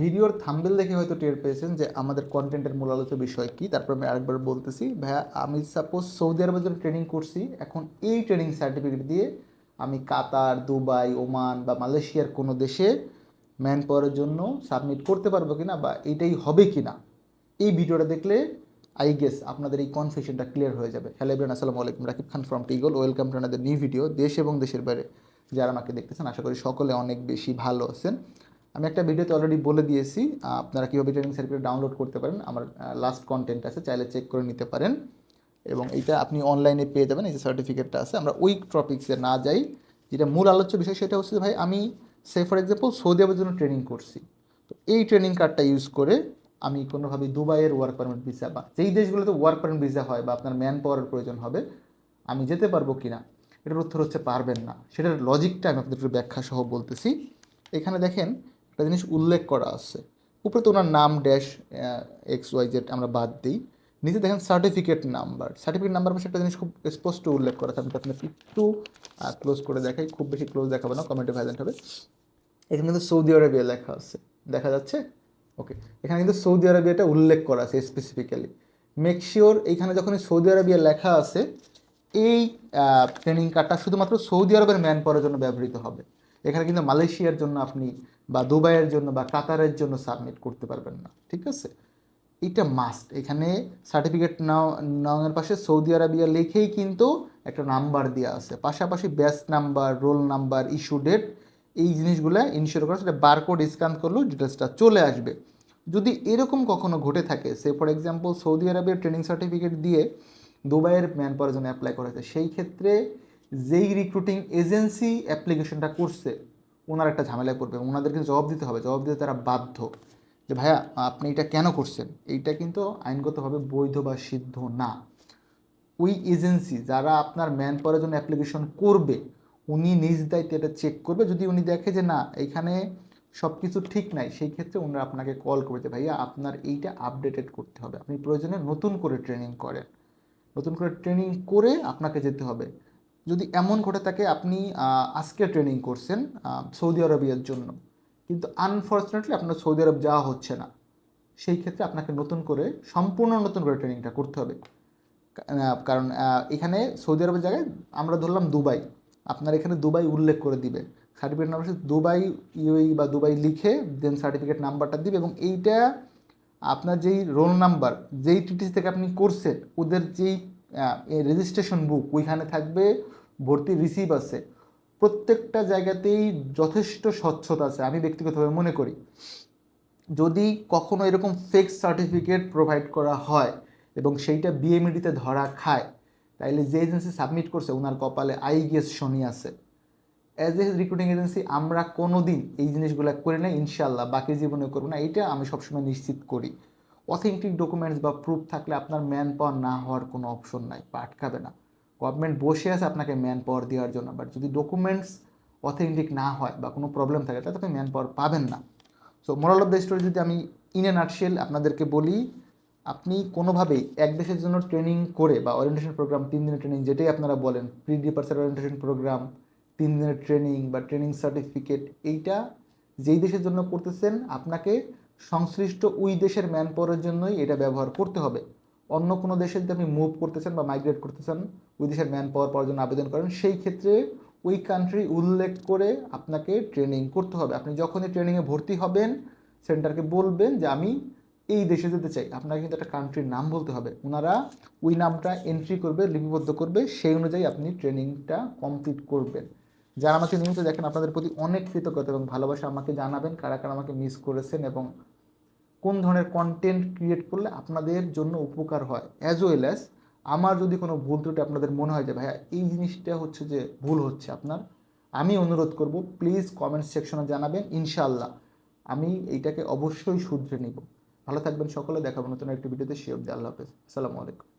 ভিডিওর থাম্বেল দেখে হয়তো টের পেয়েছেন যে আমাদের কন্টেন্টের মূল আলোচ্য বিষয় কী। তারপর আমি আরেকবার বলতেছি, ভাইয়া, আমি সাপোজ সৌদি আরবের জন্য ট্রেনিং করছি। এখন এই ট্রেনিং সার্টিফিকেট দিয়ে আমি কাতার, দুবাই, ওমান বা মালয়েশিয়ার কোনো দেশে ম্যান পাওয়ারের জন্য সাবমিট করতে পারব কিনা বা এটাই হবে কিনা, এই ভিডিওটা দেখলে আই গেস আপনাদের এই কনফিউশনটা ক্লিয়ার হয়ে যাবে। হ্যালো এভরিওয়ান আসসালামু আলাইকুম। রাকিব খান ফ্রম টিগল ওয়েলকাম টু আনাদের নিউ ভিডিও দেশ এবং দেশের বাইরে যারা আমাকে দেখতেছেন, আশা করি সকলে অনেক বেশি ভালো আছেন। আমি একটা ভিডিওতে অলরেডি বলে দিয়েছি আপনারা কীভাবে ট্রেনিং সার্টিফিকেট ডাউনলোড করতে পারেন। আমার লাস্ট কন্টেন্ট আছে, চাইলে চেক করে নিতে পারেন। এবং এটা আপনি অনলাইনে পেয়ে যাবেন, এই যে সার্টিফিকেটটা আছে। আমরা ওই টপিক্সে না যাই। যেটা মূল আলোচ্য বিষয় সেটা হচ্ছে ভাই, আমি সে ফর এক্সাম্পল সৌদি আরবের জন্য ট্রেনিং করছি। তো এই ট্রেনিং কার্ডটা ইউজ করে আমি কোনোভাবে দুবাইয়ের ওয়ার্ক পারমিট ভিসা বা যেই দেশগুলোতে ওয়ার্ক পারমিট ভিসা হয় বা আপনার ম্যান পাওয়ারের প্রয়োজন হবে, আমি যেতে পারব কি না, এটার উত্তর হচ্ছে পারবেন না। সেটার লজিকটা আমি আপনাদের ব্যাখ্যা সহ বলতেছি। এখানে দেখেন একটা জিনিস উল্লেখ করা আছে। উপরে তো ওনার নাম ড্যাশ এক্স ওয়াই জেড আমরা বাদ দিই। নিচে দেখেন সার্টিফিকেট নাম্বার সার্টিফিকেট নাম্বার পাশে একটা জিনিস খুব স্পষ্ট উল্লেখ করা আছে। আমি আপনাকে একটু ক্লোজ করে দেখাই। খুব বেশি ক্লোজ দেখাবো না কমেন্টে ভাইলেন্ট হবে। এখানে কিন্তু সৌদি আরবিয়া লেখা আছে। দেখা যাচ্ছে? ওকে এখানে কিন্তু সৌদি আরবিয়াটা উল্লেখ করা আছে স্পেসিফিক্যালি মেক শিওর এইখানে যখন সৌদি আরবিয়া লেখা আছে, এই ট্রেনিং কার্ডটা শুধুমাত্র সৌদি আরবের ম্যান পাওয়ারের জন্য ব্যবহৃত হবে। এখানে কিন্তু মালয়েশিয়ার জন্য আপনি বা দুবাইয়ের জন্য বা কাতারের জন্য সাবমিট করতে পারবেন না, ঠিক আছে? এটা মাস্ট এখানে সার্টিফিকেট নাও, নাওয়ের পাশে সৌদি আরবিয়া লিখেই কিন্তু একটা নাম্বার দেওয়া আছে। পাশাপাশি batch number roll number issue date এই জিনিসগুলো ইনশিওর করা, সেটা বারকোড স্ক্যান করলেও ডিটেলসটা চলে আসবে। যদি এরকম কখনো ঘটে থাকে সে ফর এক্সাম্পল সৌদি আরবের ট্রেনিং সার্টিফিকেট দিয়ে দুবাইয়ের ম্যান পাওয়ার জন্য অ্যাপ্লাই করা হয়েছে, সেই ক্ষেত্রে যেই রিক্রুটিং এজেন্সি অ্যাপ্লিকেশনটা করছে, ওনার একটা পড়বে এবং ওনাদেরকে জবাব দিতে হবে। জবাব দিতে তারা বাধ্য যে, ভাইয়া, আপনি এটা কেন করছেন? এইটা কিন্তু আইনগতভাবে বৈধ বা সিদ্ধ না। ওই এজেন্সি যারা আপনার ম্যান পাওয়ারের জন্য অ্যাপ্লিকেশন করবে, উনি নিজ দায়িত্বে এটা চেক করবে। যদি উনি দেখে যে, না, এখানে সব কিছু ঠিক নাই, সেই ক্ষেত্রে ওনারা আপনাকে কল করবে যে, ভাইয়া, আপনার এইটা আপডেটেড করতে হবে। আপনি প্রয়োজনে নতুন করে ট্রেনিং করেন। নতুন করে ট্রেনিং করে আপনাকে যেতে হবে। যদি এমন ঘটে থাকে, আপনি আজকে ট্রেনিং করছেন সৌদি আরবিয়ার জন্য, কিন্তু আনফর্চুনেটলি আপনার সৌদি আরব যাওয়া হচ্ছে না, সেই ক্ষেত্রে আপনাকে নতুন করে, সম্পূর্ণ নতুন করে ট্রেনিংটা করতে হবে। কারণ এখানে সৌদি আরবের জায়গায় আমরা ধরলাম দুবাই, আপনার এখানে দুবাই উল্লেখ করে দিবে। সার্টিফিকেট নাম্বার দুবাই ইউই বা দুবাই লিখে দেন সার্টিফিকেট নাম্বারটা দিবে এবং এইটা আপনার যেই রোল নাম্বার যেই টিটিসি থেকে আপনি করছেন, ওদের যেই রেজিস্ট্রেশন বুক ওইখানে থাকবে, ভর্তি রিসিভ আছে। প্রত্যেকটা জায়গাতেই যথেষ্ট স্বচ্ছতা আছে, আমি ব্যক্তিগতভাবে মনে করি। যদি কখনো এরকম ফেক সার্টিফিকেট প্রোভাইড করা হয় এবং সেইটা বিএমইডিতে ধরা খায়, তাইলে যে এজেন্সি সাবমিট করছে ওনার কপালে আই গেস শনি আছে। অ্যাজ এ রিক্রুটিং এজেন্সি আমরা কোনো দিন এই জিনিসগুলো করি না ইনশাল্লাহ বাকি জীবনে করব না, এইটা আমি সবসময় নিশ্চিত করি। অথেন্টিক ডকুমেন্টস বা প্রুফ থাকলে আপনার ম্যান পাওয়ার না হওয়ার কোনো অপশন নাই, বা আটকাবে না। গভর্নমেন্ট বসে আছে আপনাকে ম্যান পাওয়ার দেওয়ার জন্য বাট যদি ডকুমেন্টস অথেন্টিক না হয় বা কোনো প্রবলেম থাকে, তাহলে আপনি ম্যান পাওয়ার পাবেন না। So moral of the story যদি আমি ইন এ নাটশেল আপনাদেরকে বলি, আপনি কোনোভাবেই এক দেশের জন্য ট্রেনিং করে বা ওরিয়েন্টেশন প্রোগ্রাম তিন দিনের ট্রেনিং যেটাই আপনারা বলেন প্রি ডিপার্সার ওরিয়েন্টেশন প্রোগ্রাম তিন দিনের ট্রেনিং বা ট্রেনিং সার্টিফিকেট এইটা যেই দেশের জন্য করতেছেন, আপনাকে সংশ্লিষ্ট ওই দেশের ম্যান পাওয়ারের জন্যই এটা ব্যবহার করতে হবে। অন্য কোনো দেশে যদি আপনি মুভ করতেছেন বা মাইগ্রেট করতেছেন, ওই দেশের ম্যান পাওয়ার পাওয়ার জন্য আবেদন করেন, সেই ক্ষেত্রে ওই কান্ট্রি উল্লেখ করে আপনাকে ট্রেনিং করতে হবে। আপনি যখনই ট্রেনিংয়ে ভর্তি হবেন, সেন্টারকে বলবেন যে, আমি এই দেশে যেতে চাই। আপনাকে কিন্তু একটা কান্ট্রির নাম বলতে হবে। ওনারা ওই নামটা এন্ট্রি করবে, লিপিবদ্ধ করবে, সেই অনুযায়ী আপনি ট্রেনিংটা কমপ্লিট করবেন। যারা আমাকে নিয়মিত দেখেন, আপনাদের প্রতি অনেক কৃতজ্ঞতা এবং ভালোবাসা আমাকে জানাবেন কারা কারা আমাকে মিস করেছেন এবং কোন ধরনের কন্টেন্ট ক্রিয়েট করলে আপনাদের জন্য উপকার হয়। অ্যাজ ওয়েল অ্যাজ আমার যদি কোনো ভুল ত্রুটি আপনাদের মনে হয় যে, ভাইয়া, এই জিনিসটা হচ্ছে যে ভুল হচ্ছে আপনার, আমি অনুরোধ করব প্লিজ কমেন্ট সেকশনে জানাবেন ইনশাল্লাহ আমি এইটাকে অবশ্যই শুধরে নিব। ভালো থাকবেন সকলে, দেখাবো নতুন একটি ভিডিওতে, শিওর দিয়ে আল্লাহ হাফেজ। আসসালামু আলাইকুম।